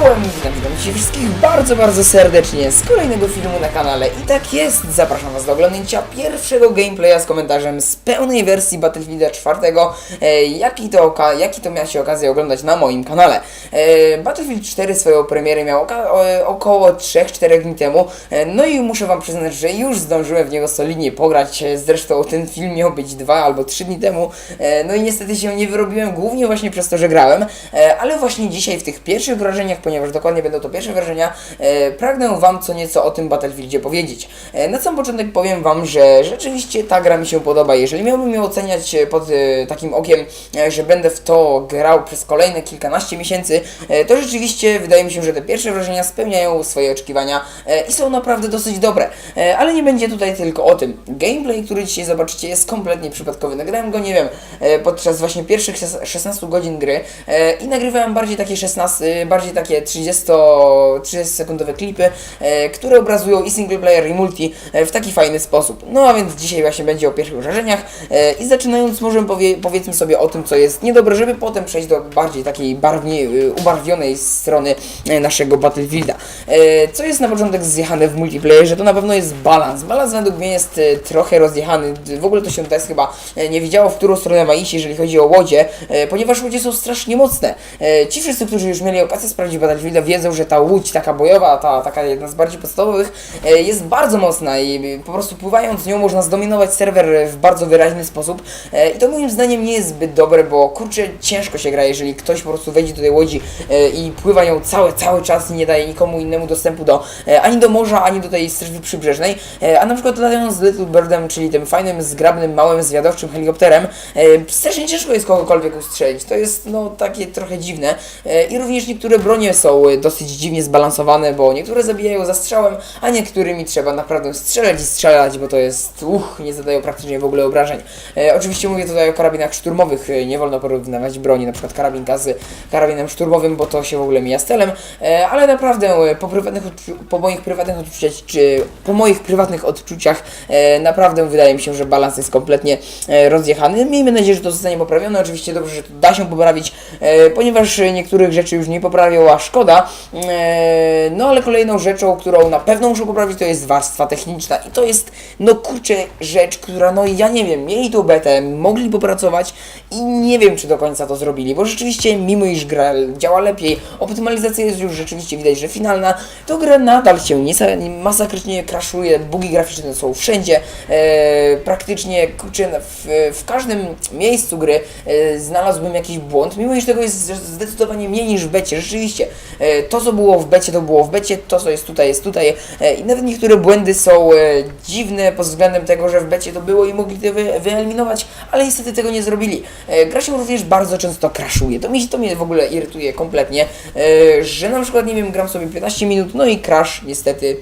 Czołem! Witam, Cię wszystkich bardzo, bardzo serdecznie z kolejnego filmu na kanale. I tak jest, zapraszam Was do oglądnięcia pierwszego gameplaya z komentarzem z pełnej wersji Battlefielda 4, e, jaki, to jaki to okazję oglądać na moim kanale. E, Battlefield 4 swoją premierę miał o, około 3-4 dni temu, e, no i muszę Wam przyznać, że już zdążyłem w niego solidnie pograć, e, zresztą ten film miał być 2 albo 3 dni temu, e, no i niestety się nie wyrobiłem, głównie właśnie przez to, że grałem, e, ale właśnie dzisiaj w tych pierwszych wrażeniach, ponieważ dokładnie będą to pierwsze wrażenia, e, pragnę Wam co nieco o tym Battlefieldzie powiedzieć. E, na sam początek powiem Wam, że rzeczywiście ta gra mi się podoba. Jeżeli miałbym ją oceniać e, pod takim okiem, że będę w to grał przez kolejne kilkanaście miesięcy, to rzeczywiście wydaje mi się, że te pierwsze wrażenia spełniają swoje oczekiwania i są naprawdę dosyć dobre. Ale nie będzie tutaj tylko o tym. Gameplay, który dzisiaj zobaczycie, jest kompletnie przypadkowy. Nagrałem go, nie wiem, podczas właśnie pierwszych szes- 16 godzin gry i nagrywałem bardziej takie 16, bardziej takie 30, 30 sekundowe klipy, e, które obrazują i single player i multi e, w taki fajny sposób. No a więc dzisiaj właśnie będzie o pierwszych wrażeniach e, i zaczynając może powie, powiedzmy sobie o tym, co jest niedobre, żeby potem przejść do bardziej takiej barwniej, y, ubarwionej strony naszego Battlefielda. Co jest na początek zjechane w multiplayerze, to na pewno jest balans. Balans według mnie jest trochę rozjechany. W ogóle to się test chyba nie widziało, w którą stronę ma iść, jeżeli chodzi o łodzie, ponieważ łodzie są strasznie mocne. Ci wszyscy, którzy już mieli okazję sprawdzić Battlefielda, wiedzą, że ta łódź taka bojowa, ta taka jedna z bardziej podstawowych, e, jest bardzo mocna i po prostu pływając nią można zdominować serwer w bardzo wyraźny sposób. E, I to moim zdaniem nie jest zbyt dobre, bo kurczę, ciężko się gra, jeżeli ktoś po prostu wejdzie do tej łodzi e, i pływa nią cały, cały czas i nie daje nikomu innemu dostępu do ani do morza, ani do tej strefy przybrzeżnej. A na przykład latając z Little Birdem, czyli tym fajnym, zgrabnym, małym, zwiadowczym helikopterem, strasznie ciężko jest kogokolwiek ustrzelić. To jest no takie trochę dziwne. I również niektóre bronie są e, dosyć dziwnie zbalansowane, bo niektóre zabijają zastrzałem, a niektórymi trzeba naprawdę strzelać i strzelać, bo to jest, uch, nie zadają praktycznie w ogóle obrażeń. E, oczywiście mówię tutaj o karabinach szturmowych, e, nie wolno porównywać broni, na przykład karabinka z karabinem szturmowym, bo to się w ogóle mija z celem, e, ale naprawdę e, po, prywatnych po moich prywatnych odczuciach, czy po moich prywatnych odczuciach, e, naprawdę wydaje mi się, że balans jest kompletnie e, rozjechany. Miejmy nadzieję, że to zostanie poprawione. Oczywiście dobrze, że to da się poprawić, e, ponieważ e, niektórych rzeczy już nie poprawią, a szkoda. E, no ale kolejną rzeczą, którą na pewno muszę poprawić, to jest warstwa techniczna. I to jest, no kurczę, rzecz, która, no ja nie wiem, mieli tą betę, mogli popracować i nie wiem, czy do końca to zrobili, bo rzeczywiście, mimo iż gra działa lepiej, optymalizacja jest już rzeczywiście widać, że finalna, to gra nadal się masakrycznie crashuje, bugi graficzne są wszędzie, e, praktycznie, kurczę, w, w każdym miejscu gry e, znalazłbym jakiś błąd, mimo iż tego jest zdecydowanie mniej niż w becie, rzeczywiście, to co było w becie, to było w becie, to co jest tutaj, jest tutaj e, i nawet niektóre błędy są e, dziwne pod względem tego, że w becie to było i mogli to wy, wyeliminować, ale niestety tego nie zrobili. E, gra się również bardzo często crashuje, to, mi, to mnie w ogóle irytuje kompletnie, e, że na przykład, nie wiem, gram sobie 15 minut, no i crash niestety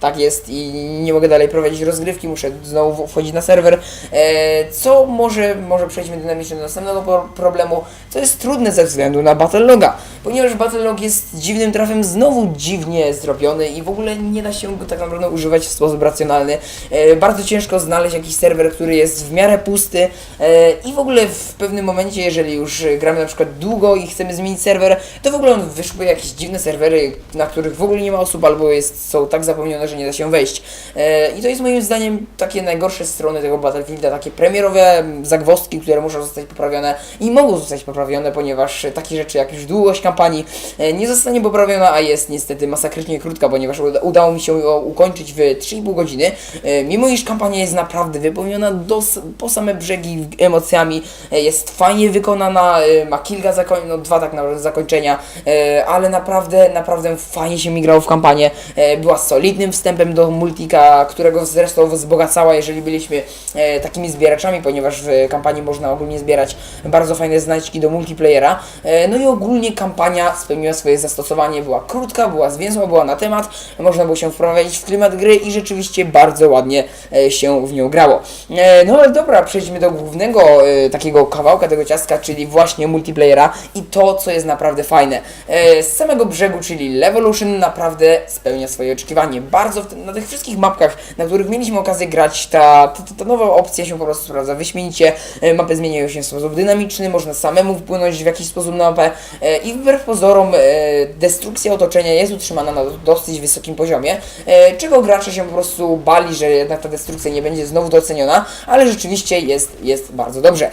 tak jest i nie mogę dalej prowadzić rozgrywki, muszę znowu wchodzić na serwer, e, co może, może przejdźmy dynamicznie do następnego pro- problemu, co jest trudne ze względu na Battleloga, ponieważ Battlelog jest dziwnym trafem znowu dziwnie zrobiony i w ogóle nie da się go tak naprawdę używać w sposób racjonalny. E, bardzo ciężko znaleźć jakiś serwer, który jest w miarę pusty e, i w ogóle w pewnym momencie, jeżeli już gramy na przykład długo i chcemy zmienić serwer, to w ogóle on wyszukuje jakieś dziwne serwery, na których w ogóle nie ma osób albo jest, są tak zapomniane, że nie da się wejść. E, I to jest moim zdaniem takie najgorsze strony tego Battlefielda, takie premierowe zagwozdki, które muszą zostać poprawione i mogą zostać poprawione, ponieważ takie rzeczy jak już długość kampanii e, nie zostanie poprawiona, a jest niestety masakrycznie krótka, ponieważ uda- udało mi się ją ukończyć w 3,5 godziny, e, mimo iż kampania jest naprawdę wypełniona do, po same brzegi emocjami, jest fajnie wykonana, ma kilka zakoń, no dwa tak naprawdę zakończenia, ale naprawdę, naprawdę fajnie się mi grało w kampanię, była solidnym wstępem do multika, którego zresztą wzbogacała, jeżeli byliśmy e, takimi zbieraczami, ponieważ w kampanii można ogólnie zbierać bardzo fajne znajdźki do multiplayera, e, no i ogólnie kampania spełniła swoje zastosowanie, była krótka, była zwięzła, była na temat, można było się wprowadzić w klimat gry i rzeczywiście bardzo ładnie e, się w nią grało. E, no ale dobra, przejdźmy do głównego e, takiego kawałka tego ciastka, czyli właśnie multiplayera i to, co jest naprawdę fajne. E, z samego brzegu, czyli Levolution naprawdę spełnia swoje oczekiwanie. Bardzo bardzo na tych wszystkich mapkach, na których mieliśmy okazję grać, ta, ta, ta nowa opcja się po prostu sprawdza wyśmienicie. E, Mapy zmieniają się w sposób dynamiczny, można samemu wpłynąć w jakiś sposób na mapę e, i wbrew pozorom e, destrukcja otoczenia jest utrzymana na dosyć wysokim poziomie, czego gracze się po prostu bali, że jednak ta destrukcja nie będzie znowu doceniona, ale rzeczywiście jest, jest bardzo dobrze.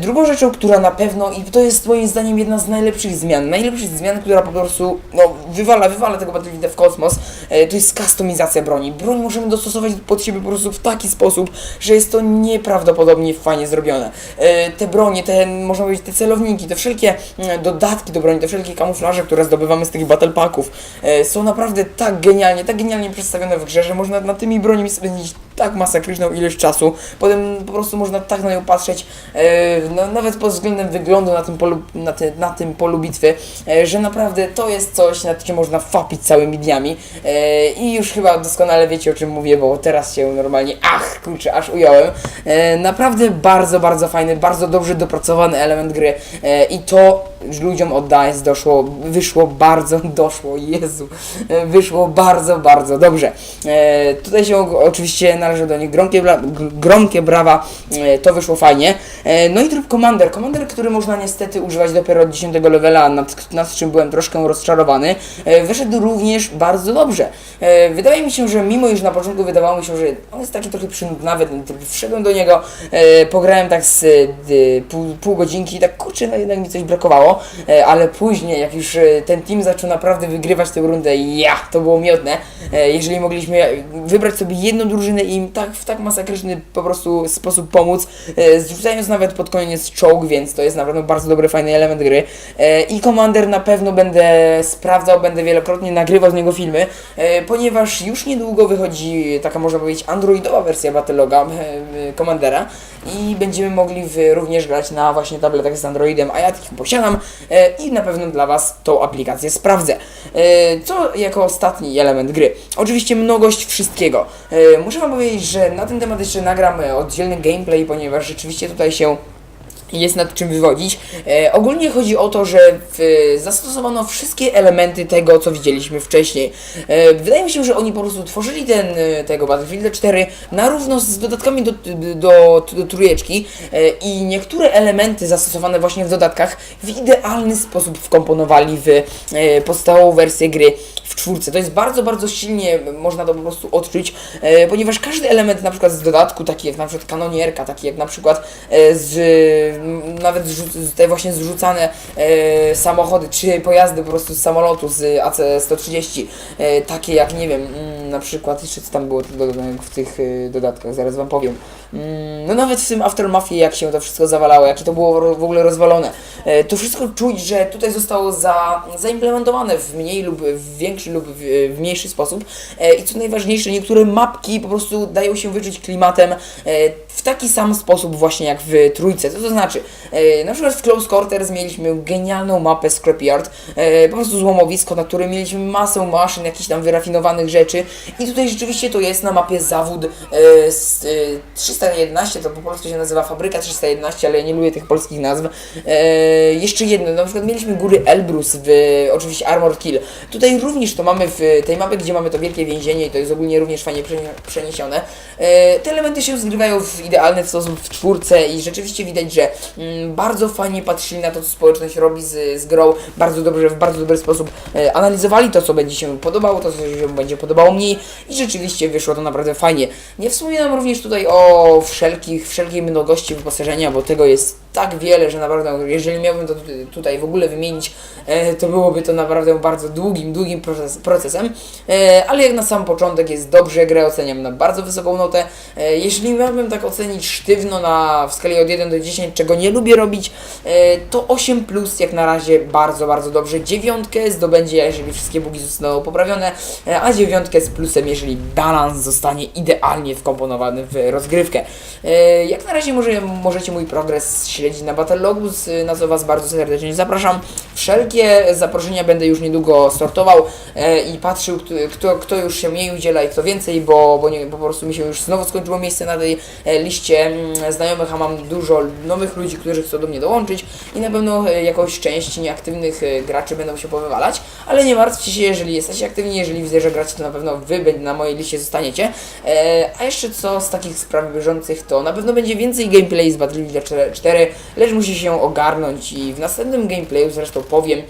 Drugą rzeczą, która na pewno, i to jest moim zdaniem jedna z najlepszych zmian, najlepszych zmian, która po prostu no, wywala, wywala tego Battlefielda w kosmos, to jest kustomizacja broni. Broń możemy dostosować pod siebie po prostu w taki sposób, że jest to nieprawdopodobnie fajnie zrobione. E, Te bronie, te, można powiedzieć, te celowniki, te wszelkie mm, dodatki do broni, te wszelkie kamuflaże, które zdobywamy z tych battle packów, e, są naprawdę tak genialnie, tak genialnie przedstawione w grze, że można nad tymi broniami spędzić tak masakryczną ilość czasu. Potem po prostu można tak na nią patrzeć, e, no, nawet pod względem wyglądu na tym polu, na, ty, na tym polu bitwy, e, że naprawdę to jest coś, nad czym można fapić całymi dniami. E, I już chyba doskonale wiecie o czym mówię, bo teraz się normalnie, ach, kurczę, aż ująłem. Naprawdę bardzo, bardzo fajny, bardzo dobrze dopracowany element gry. I to ludziom od DICE doszło, wyszło bardzo, doszło, Jezu, wyszło bardzo, bardzo dobrze. Tutaj się oczywiście należy do nich gromkie, bra gromkie brawa, e, to wyszło fajnie. E, no i tryb Commander, Commander, który można niestety używać dopiero od 10 levela, nad, nad czym byłem troszkę rozczarowany, e, wyszedł również bardzo dobrze. Wydaje mi się, że mimo iż na początku wydawało mi się, że on jest taki trochę przynudnawy, ten tryb, wszedłem do niego, pograłem tak z pół, pół godzinki i tak kurczę, no jednak mi coś brakowało, ale później jak już ten team zaczął naprawdę wygrywać tę rundę, ja, to było miodne, jeżeli mogliśmy wybrać sobie jedną drużynę i im tak w tak masakryczny po prostu sposób pomóc, e, zrzucając nawet pod koniec czołg, więc to jest naprawdę bardzo dobry, fajny element gry. E, I Commander na pewno będę sprawdzał, będę wielokrotnie nagrywał z niego filmy, e, ponieważ już niedługo wychodzi taka można powiedzieć androidowa wersja Battleloga e, Commandera i będziemy mogli w, również grać na właśnie tabletach z Androidem, a ja takich posiadam e, i na pewno dla Was tą aplikację sprawdzę. E, co jako ostatni element gry? Oczywiście mnogość wszystkiego. E, muszę Wam powiedzieć, że na ten temat jeszcze nagram oddzielny gameplay, ponieważ rzeczywiście tutaj się jest nad czym wywodzić. E, ogólnie chodzi o to, że w, zastosowano wszystkie elementy tego, co widzieliśmy wcześniej. E, wydaje mi się, że oni po prostu tworzyli ten, e, tego Battlefield 4 na równo z dodatkami do, do, do trójeczki e, i niektóre elementy zastosowane właśnie w dodatkach w idealny sposób wkomponowali w e, podstawową wersję gry w czwórce. To jest bardzo, bardzo silnie można to po prostu odczuć, e, ponieważ każdy element na przykład z dodatku, taki jak na przykład kanonierka, taki jak na przykład e, z nawet te właśnie zrzucane e, samochody, czy pojazdy po prostu z samolotu z AC-130, e, takie jak nie wiem, mm, na przykład jeszcze co tam było w tych e, dodatkach, zaraz wam powiem. Mm, no nawet w tym Aftermathie, jak się to wszystko zawalało, jakie to było w ogóle rozwalone. To wszystko czuć, że tutaj zostało za, zaimplementowane w mniej lub w większy lub w, mniejszy sposób. I co najważniejsze, niektóre mapki po prostu dają się wyczuć klimatem taki sam sposób właśnie jak w trójce. Co to znaczy? E, na przykład w Close Quarters mieliśmy genialną mapę Scrapyard, e, po prostu złomowisko, na którym mieliśmy masę maszyn, jakichś tam wyrafinowanych rzeczy i tutaj rzeczywiście to jest na mapie zawód e, z, e, 311, to po polsku się nazywa Fabryka 311, ale ja nie lubię tych polskich nazw. Jeszcze jedno, na przykład mieliśmy góry Elbrus w oczywiście Armored Kill. Tutaj również to mamy w tej mapie, gdzie mamy to wielkie więzienie i to jest ogólnie również fajnie przenie- przeniesione. Te elementy się zgrywają w idealny sposób w czwórce i rzeczywiście widać, że mm, bardzo fajnie patrzyli na to, co społeczność robi z, z grą, bardzo dobrze, w bardzo dobry sposób e, analizowali to, co będzie się podobało, to, co się będzie podobało mniej i rzeczywiście wyszło to naprawdę fajnie. Nie wspominam również tutaj o wszelkich, wszelkiej mnogości wyposażenia, bo tego jest tak wiele, że naprawdę, jeżeli miałbym to tu- tutaj w ogóle wymienić, e, to byłoby to naprawdę bardzo długim, długim proces, procesem, e, ale jak na sam początek jest dobrze, grę oceniam na bardzo wysoką notę. E, jeżeli miałbym tak ocenić sztywno na w skali od 1 do 10, czego nie lubię robić, e, to 8 plus jak na razie bardzo, bardzo dobrze. Dziewiątkę zdobędzie, jeżeli wszystkie bugi zostaną poprawione, e, a dziewiątkę z plusem, jeżeli balans zostanie idealnie wkomponowany w rozgrywkę. E, jak na razie może, możecie mój progres śledzić na Battlelogos, y, na co Was bardzo serdecznie zapraszam. Wszelkie zaproszenia będę już niedługo sortował i patrzył, kto, kto, już się mniej udziela i kto więcej, bo, bo, nie, po prostu mi się już znowu skończyło miejsce na tej liście mm, znajomych, a mam dużo nowych ludzi, którzy chcą do mnie dołączyć i na pewno e, jakąś część nieaktywnych e, graczy będą się powywalać, ale nie martwcie się, jeżeli jesteście aktywni, jeżeli widzę, że gracie, to na pewno Wy na mojej liście zostaniecie. E, a jeszcze co z takich spraw bieżących, to na pewno będzie więcej gameplay z Battlefield 4, lecz musi się ogarnąć i w następnym gameplayu zresztą powiem,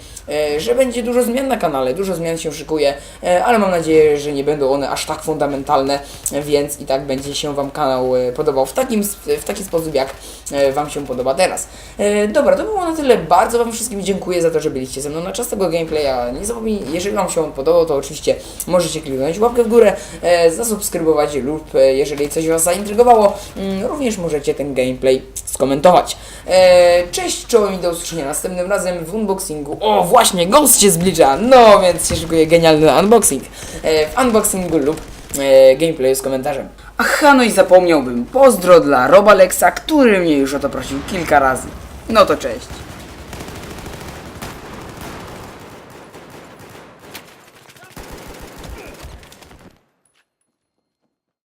że będzie dużo zmian na kanale, dużo zmian się szykuje, e, ale mam nadzieję, że nie będą one aż tak fundamentalne, e, więc i tak będzie się Wam kanał e, podobał w, takim, w taki sposób, jak e, Wam się podoba teraz. E, Dobra, to było na tyle. Bardzo Wam wszystkim dziękuję za to, że byliście ze mną na czas tego gameplaya. Nie zapomnij, jeżeli Wam się on podobał, to oczywiście możecie kliknąć łapkę w górę, e, zasubskrybować lub e, jeżeli coś Was zaintrygowało, mm, również możecie ten gameplay skomentować. E, Cześć, czołem i do usłyszenia następnym razem w unboxingu. O, właśnie, Ghost się zbliża, no więc się szykuje genialny unboxing. E, W unboxingu lub e, gameplayu z komentarzem. Aha, no i zapomniałbym. Pozdro dla Robalexa, który mnie już o to prosił kilka razy. No to cześć.